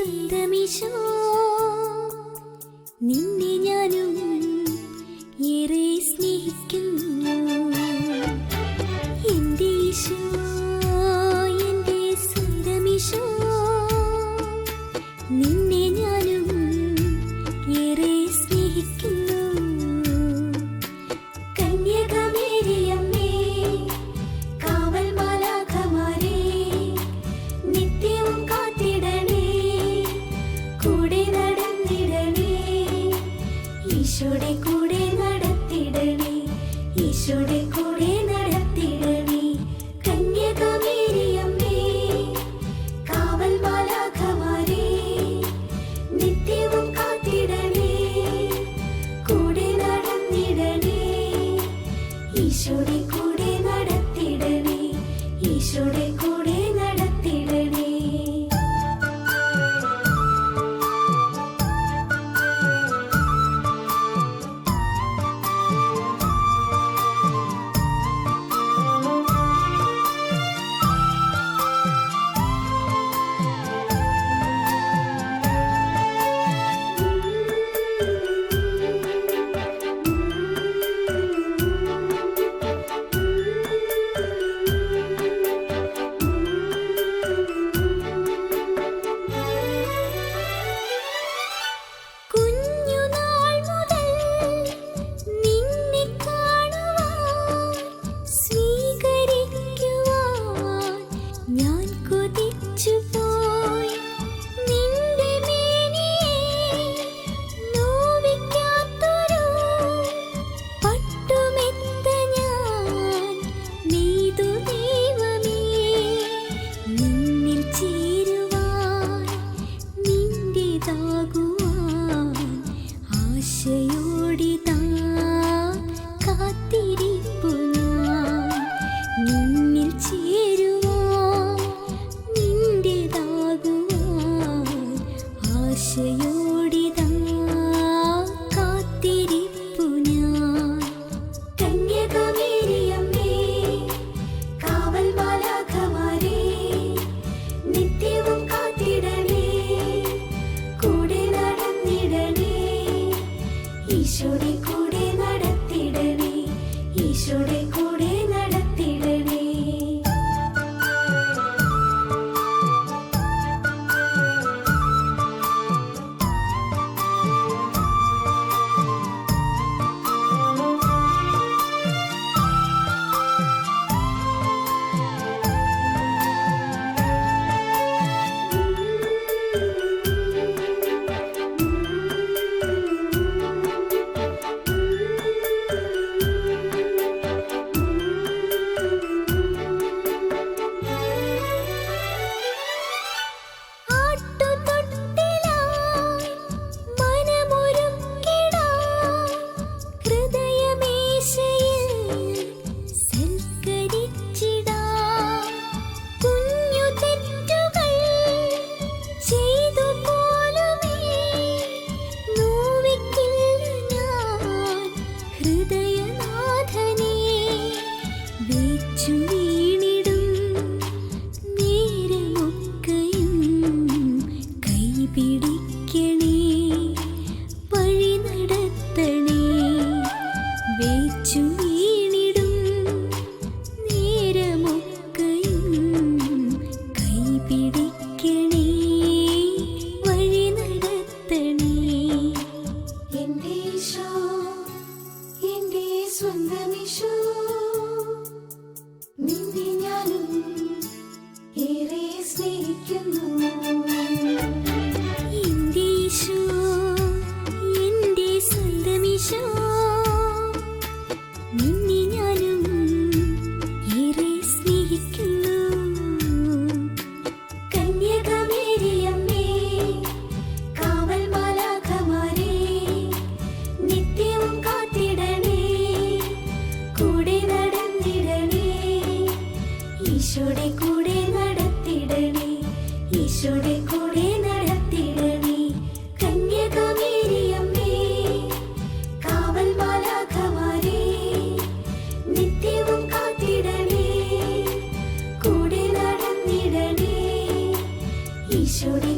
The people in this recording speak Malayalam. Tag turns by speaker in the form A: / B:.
A: സ്വന്തമിശോ നിന്ന ഈശോടെ കൂടെ നടത്തിടണേ. ഈശോടെ കൂടെ you 想你。ഈശോടെ